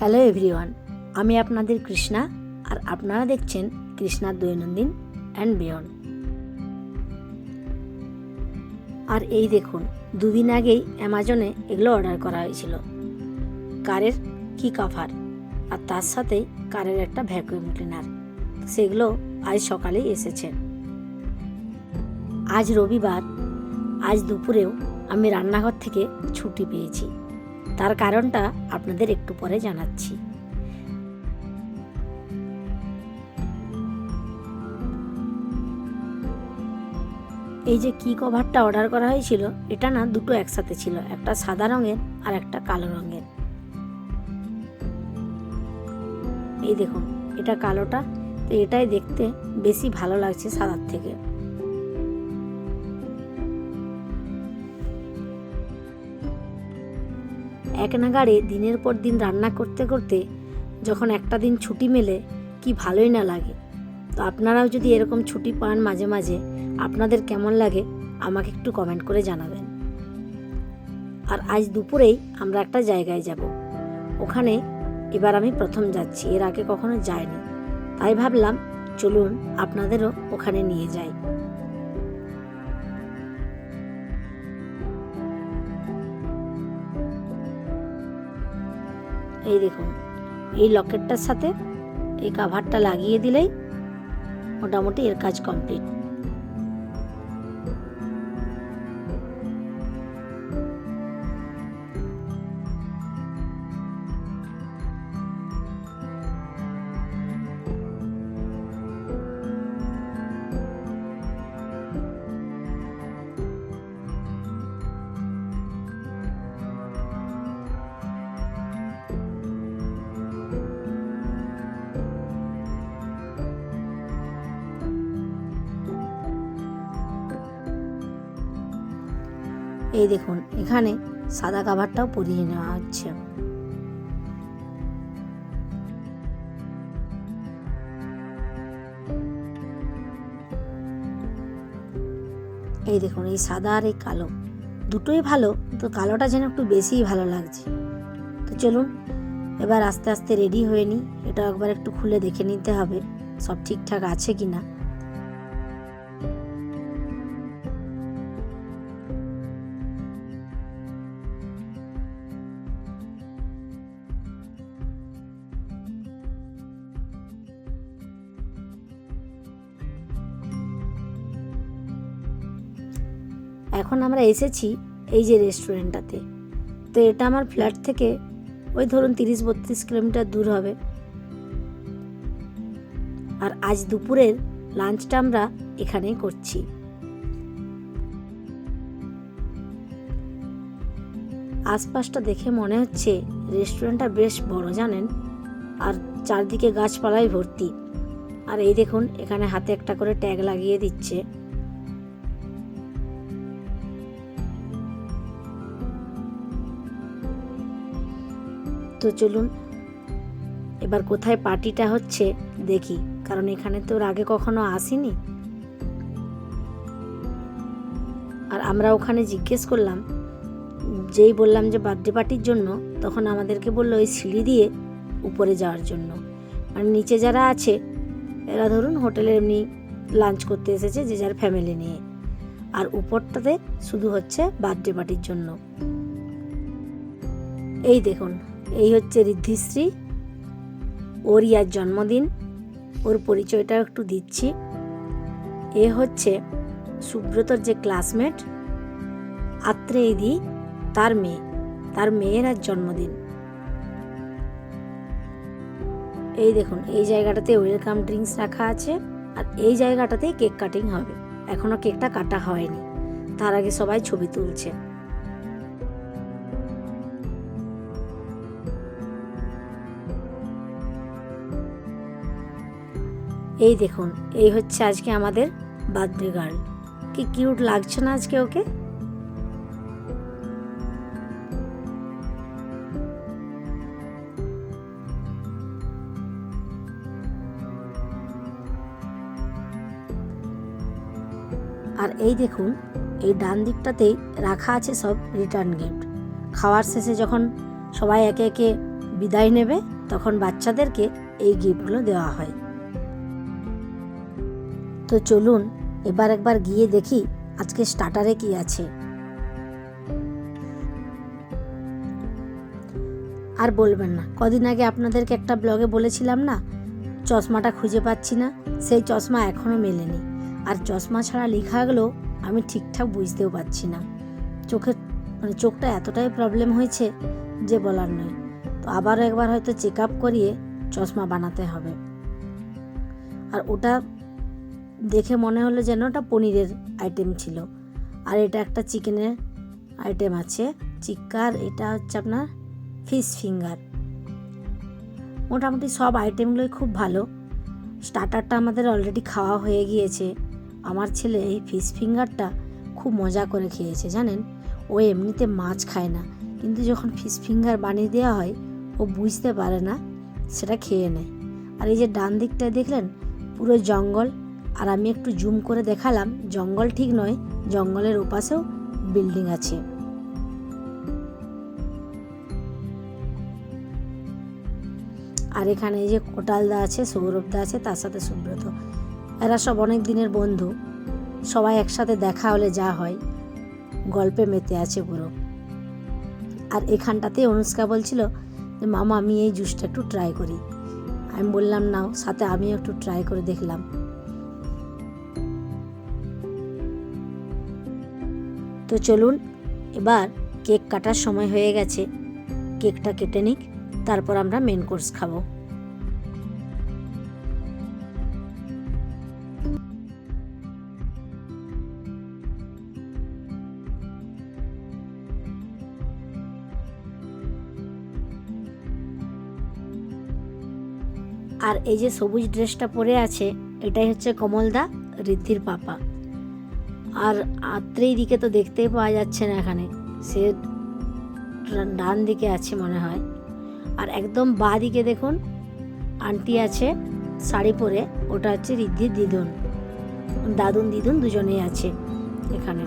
Hello everyone, আমি আপনাদের কৃষ্ণা আর আপনারা দেখছেন কৃষ্ণার দৈনন্দিন অ্যান্ড বিয়ন্ড। আর এই দেখুন, দুদিন আগেই অ্যামাজনে এগুলো অর্ডার করা হয়েছিল। কারের কি কাভার, আর তার সাথেই কারের একটা ভ্যাকুয়াম ক্লিনার, সেগুলো আজ সকালেই এসেছে। আজ রবিবার, আজ দুপুরেও আমি রান্নাঘর থেকে ছুটি পেয়েছি। তার কারণটা আপনাদের একটু পরে জানাচ্ছি। এই যে কি কভারটা অর্ডার করা হয়েছিল, এটা না দুটো একসাথে ছিল, একটা সাদা রঙের আর একটা কালো রঙের। এই দেখুন, এটা কালোটা, তো এটাই দেখতে বেশি ভালো লাগছে সাদার থেকে। এক নাগাড়ে দিনের পর দিন রান্না করতে করতে যখন একটা দিন ছুটি মেলে, কি ভালোই না লাগে। তো আপনারাও যদি এরকম ছুটি পান মাঝে মাঝে, আপনাদের কেমন লাগে আমাকে একটু কমেন্ট করে জানাবেন। আর আজ দুপুরেই আমরা একটা জায়গায় যাব। ওখানে এবার আমি প্রথম যাচ্ছি, এর আগে কখনো যাইনি। তাই ভাবলাম, চলুন আপনাদেরও ওখানে নিয়ে যাই। এই দেখুন এই লকেটটার সাথে এই কাভারটা লাগিয়ে দিলেই মোটামুটি এর কাজ কমপ্লিট এই দেখুন, এখানে সাদা কাভারটাও পরিয়ে নেওয়া হচ্ছে। এই দেখুন, এই সাদা আর এই কালো। দুটোই ভালো তো কালোটা যেন একটু বেশিই ভালো লাগছে। তো চলুন, এবার আস্তে আস্তে রেডি হয়ে নিই। এটা একবার একটু খুলে দেখে নিতে হবে, সব ঠিকঠাক আছে কি না আমরা এসেছি এই যে রেস্টুরেন্টটাতে তো এটা আমার ফ্ল্যাট থেকে ওই ধরুন তিরিশ বত্রিশ কিলোমিটার দূর হবে। আর আজ দুপুরের লাঞ্চটা আমরা এখানেই করছি। আশপাশটা দেখে মনে হচ্ছে রেস্টুরেন্টটা বেশ বড়, জানেন? আর চারদিকে গাছপালায় ভর্তি। আর এই দেখুন, এখানে হাতে একটা করে ট্যাগ লাগিয়ে দিচ্ছে। তো চলুন, এবার কোথায় পার্টিটা হচ্ছে দেখি, কারণ এখানে তো আগে কখনো আসিনি। আর আমরা ওখানে জিজ্ঞেস করলাম, যেই বললাম যে বার্থডে পার্টির জন্য, তখন আমাদেরকে বলল ওই সিঁড়ি দিয়ে উপরে যাওয়ার জন্য। মানে নিচে যারা আছে, এরা ধরুন হোটেলে এমনি লাঞ্চ করতে এসেছে, যে যার ফ্যামিলি নিয়ে। আর উপরটাতে শুধু হচ্ছে বার্থডে পার্টির জন্য। এই দেখুন এই হচ্ছে ঋদ্ধিশ্রী। ওর ইয়ার জন্মদিন। ওর পরিচয়টা একটু দিচ্ছি। এ হচ্ছে সুব্রতর যে ক্লাসমেট আত্রেয়দি তার মেয়ে। তার মেয়ের আর জন্মদিন। এই দেখুন, এই জায়গাটাতে ওয়েলকাম ড্রিঙ্কস রাখা আছে আর এই জায়গাটাতেই কেক কাটিং হবে। এখনও কেকটা কাটা হয়নি। তার আগে সবাই ছবি তুলছে। এই দেখুন, এই হচ্ছে আজকে আমাদের বার্থডে গার্ল কি কিউট লাগছে না আজকে ওকে? আর এই দেখুন, এই ডান দিকটাতেই রাখা আছে সব রিটার্ন গিফট খাওয়ার শেষে যখন সবাই একে একে বিদায় নেবে, তখন বাচ্চাদেরকে এই গিফটগুলো দেওয়া হয়। তো চলুন, এবার একবার গিয়ে দেখি আজকে স্টার্টারে কি আছে। আর বলবেন না, কদিন আগে আপনাদেরকে একটা ব্লগে বলেছিলাম না, চশমাটা খুঁজে পাচ্ছি না, সেই চশমা এখনও মেলেনি। আর চশমা ছাড়া লেখাগুলো আমি ঠিকঠাক বুঝতেও পারছি না। চোখের মানে চোখটা এতটাই প্রবলেম হয়েছে যে বলার নয়। তো আবারও একবার হয়তো চেক আপ করিয়ে চশমা বানাতে হবে। আর ওটা দেখে মনে হলো যেন ওটা পনিরের আইটেম ছিল। আর এটা একটা চিকেনের আইটেম আছে, চিক্কার, এটা হচ্ছে আপনার ফিশ ফিঙ্গার মোটামুটি সব আইটেমগুলোই খুব ভালো। স্টার্টারটা আমাদের অলরেডি খাওয়া হয়ে গিয়েছে। আমার ছেলে এই ফিশ ফিঙ্গারটা খুব মজা করে খেয়েছে, জানেন? ও এমনিতে মাছ খায় না, কিন্তু যখন ফিশ ফিঙ্গার বানিয়ে দেওয়া হয়, ও বুঝতে পারে না, সেটা খেয়ে নেয়। আর এই যে ডান দিকটায় দেখলেন, পুরো জঙ্গল আর আমি একটু জুম করে দেখালাম, জঙ্গল ঠিক নয়, জঙ্গলের ওপাশেও বিল্ডিং আছে। আর এখানে যে কোটালদা আছে, সৌরভদা আছে, তার সাথে সুব্রত। এরা সব অনেক দিনের বন্ধু। সবাই একসাথে দেখা হলে যা হয়, গল্পে মেতে আছে পুরো। আর এখানটাতে অনুষ্কা বলছিল যে, মামা, আমি এই জুসটা একটু ট্রাই করি। আমি বললাম, নাও। সাথে আমিও একটু ট্রাই করে দেখলাম। তো চলুন, এবার কেক কাটার সময় হয়ে গেছে। কেকটা কেটে নিক, তারপর আমরা মেন কোর্স খাব। আর এই যে সবুজ ড্রেসটা পরে আছে, এটাই হচ্ছে কমলদা, ঋদ্ধির পাপা। আর আত্রেই দিকে তো দেখতেই পাওয়া যাচ্ছে না এখানে। সে ডান দিকে আছে মনে হয়। আর একদম বাঁ দিকে দেখুন, আন্টি আছে শাড়ি পরে, ওটা হচ্ছে ঋদ্ধির দিদুন। দাদুন, দিদুন দুজনেই আছে এখানে।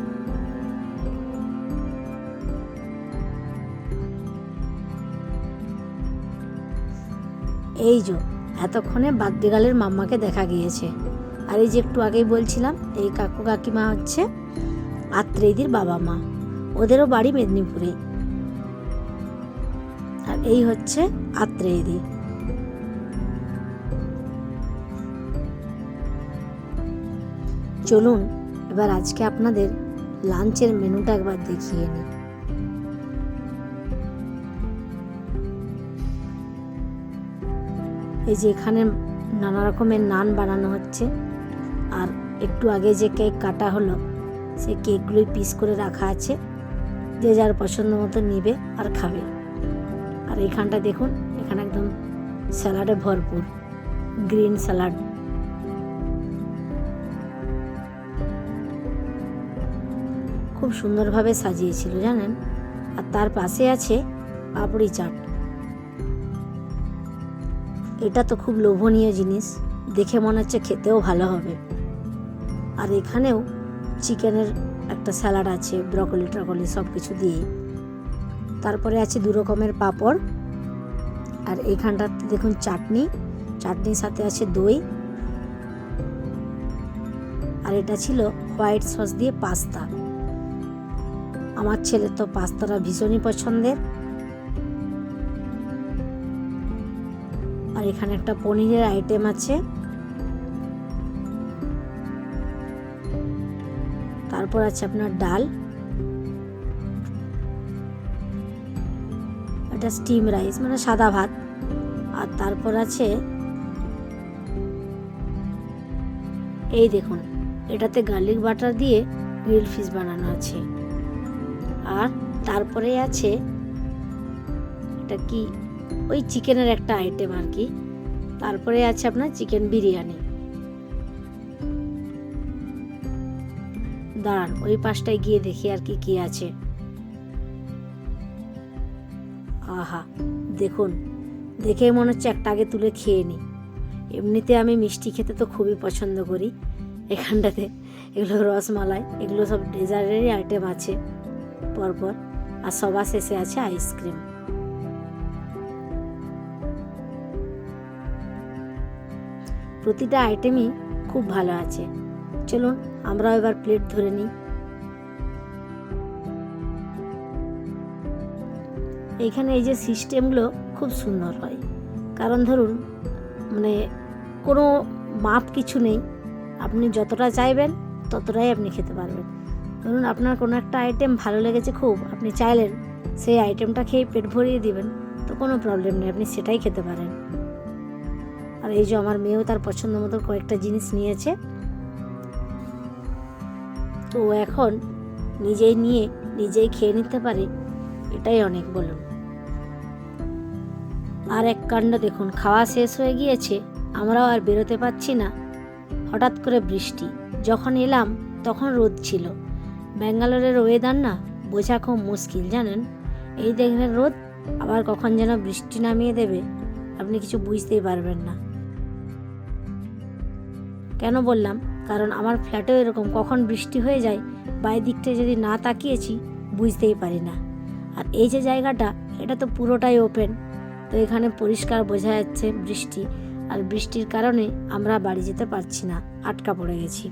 এই যে, এতক্ষণে বাগদেগালের মাম্মাকে দেখা গিয়েছে। আর এই যে একটু আগেই বলছিলাম, এই কাকু কাকিমা হচ্ছে আত্রেয়ীদের বাবা মা। ওদেরও বাড়ি মেদিনীপুরে। আর এই হচ্ছে আত্রেয়ীদি। চলুন, এবার আজকে আপনাদের লাঞ্চের মেনুটা একবার দেখিয়ে নিই। এই যে এখানে নানা রকমের নান বানানো হচ্ছে। আর একটু আগে যে কেক কাটা হলো, সেই কেকগুলোই পিস করে রাখা আছে। যে যার পছন্দ মতো নিবে আর খাবে। আর এইখানটা দেখুন, এখানে একদম স্যালাডে ভরপুর, গ্রিন স্যালাড। খুব সুন্দরভাবে সাজিয়েছিল, জানেন? আর তার পাশে আছে পাপড়ি চাট। এটা তো খুব লোভনীয় জিনিস, দেখে মনে হচ্ছে খেতেও ভালো হবে। আর এখানেও চিকেনের একটা স্যালাড আছে, ব্রকলি ট্রকলি সব কিছু দিয়ে তারপরে আছে দু রকমের পাঁপড়। আর এইখানটাতে দেখুন চাটনি, চাটনির সাথে আছে দই। আর এটা ছিল হোয়াইট সস দিয়ে পাস্তা। আমার ছেলে তো পাস্তাটা ভীষণই পছন্দের। আর এখানে একটা পনিরের আইটেম আছে। তারপর আছে আপনার ডাল, এটা স্টিম রাইস মানে সাদা ভাত। আর তারপর আছে, এই দেখুন, এটাতে গার্লিক বাটার দিয়ে গ্রিল ফিশ বানানো আছে। আর তারপরে আছে, এটা কি, ওই চিকেনের একটা আইটেম আর কি। তারপরে আছে আপনার চিকেন বিরিয়ানি। দাঁড়ান, ওই পাশটায় গিয়ে দেখি আর কি কি আছে। আহা, দেখুন, দেখে মনে হচ্ছে একটা আগে তুলে খেয়ে নিই এমনিতে আমি মিষ্টি খেতে তো খুবই পছন্দ করি। এখানটাতে এগুলো রসমালাই, এগুলো সব ডেজার্টেরই আইটেম আছে। পরপর, আর সবার শেষে আছে আইসক্রিম। প্রতিটা আইটেমই খুব ভালো আছে। চলুন, আমরাও এবার প্লেট ধরে নিই। এইখানে এই যে সিস্টেমগুলো খুব সুন্দর হয়। কারণ ধরুন মানে কোনো মাপ কিছু নেই। আপনি যতটা চাইবেন, ততটাই আপনি খেতে পারবেন। ধরুন, আপনার কোনো একটা আইটেম ভালো লেগেছে খুব, আপনি চাইলেন, সেই আইটেমটা খেয়ে পেট ভরিয়ে দিবেন, তো কোনো প্রবলেম নেই, আপনি সেটাই খেতে পারেন। আর এই যে আমার মেয়েও তার পছন্দ মতো কয়েকটা জিনিস নিয়েছে। তো এখন নিজেই নিয়ে নিজেই খেয়ে নিতে পারে, এটাই অনেক বলুন। আর এক কাণ্ড দেখুন, খাওয়া শেষ হয়ে গিয়েছে, আমরাও আর বেরোতে পারছি না। হঠাৎ করে বৃষ্টি, যখন এলাম তখন রোদ ছিল। ব্যাঙ্গালোরের ওয়েদার না বোঝা খুব মুশকিল, জানেন? এই দেখবেন রোদ, আবার কখন যেন বৃষ্টি নামিয়ে দেবে, আপনি কিছু বুঝতেই পারবেন না। কেন বললাম? কারণ আমার ফ্ল্যাটেও এরকম, কখন বৃষ্টি হয়ে যায় বাই দিকটা যদি না তাকিয়েছি, বুঝতেই পারি না। আর এই যে জায়গাটা, এটা তো পুরোটাই ওপেন তো এখানে পরিষ্কার বোঝা যাচ্ছে বৃষ্টি। আর বৃষ্টির কারণে আমরা বাড়ি যেতে পারছি না, আটকা পড়ে গেছি।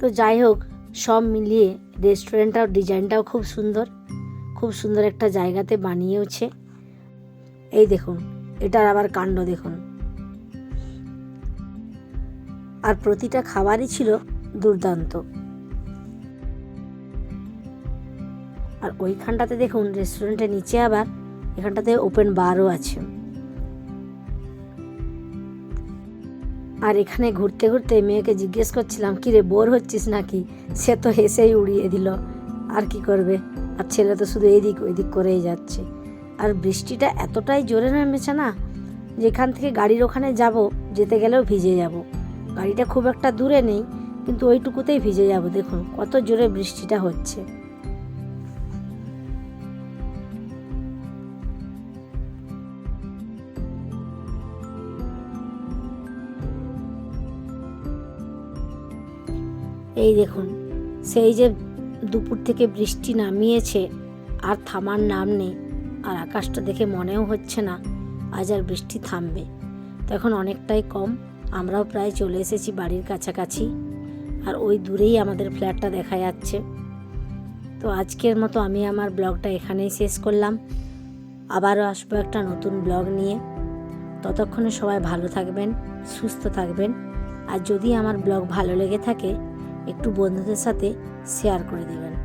তো যাই হোক, সব মিলিয়ে রেস্টুরেন্টটার ডিজাইনটাও খুব সুন্দর। খুব সুন্দর একটা জায়গাতে বানিয়েওছে। এই দেখুন, এটার আবার কাণ্ড দেখুন। আর প্রতিটা খাবারই ছিল দুর্দান্ত। আর ওইখানটাতে দেখুন রেস্টুরেন্টের নিচে আবার এখানটাতে ওপেন বারও আছে। আর এখানে ঘুরতে ঘুরতে মেয়েকে জিজ্ঞেস করছিলাম কি রে বোর হচ্ছিস নাকি? সে তো হেসেই উড়িয়ে দিল, আর কি করবে? আর ছেলে তো শুধু এদিক ওইদিক করেই যাচ্ছে। আর বৃষ্টিটা এতটাই জোরে নেমেছে না, যেখান থেকে গাড়ির ওখানে যাব, যেতে গেলেও ভিজে যাব। গাড়িটা খুব একটা দূরে নেই, কিন্তু ওইটুকুতেই ভিজে যাব, দেখুন কত জোরে বৃষ্টিটা হচ্ছে। এই দেখুন, সেই যে দুপুর থেকে বৃষ্টি নামিয়েছে, আর থামার নাম নেই, আর আকাশটা দেখে মনেও হচ্ছে না, আজ আর বৃষ্টি থামবে। তো এখন অনেকটাই কম আমরাও প্রায় চলে এসেছি বাড়ির কাছাকাছি। আর ওই দূরেই আমাদের ফ্ল্যাটটা দেখা যাচ্ছে। তো আজকের মতো আমি আমার ব্লগটা এখানেই শেষ করলাম। আবারও আসব একটা নতুন ব্লগ নিয়ে। ততক্ষণে সবাই ভালো থাকবেন, সুস্থ থাকবেন। আর যদি আমার ব্লগ ভালো লেগে থাকে, একটু বন্ধুদের সাথে শেয়ার করে দেবেন।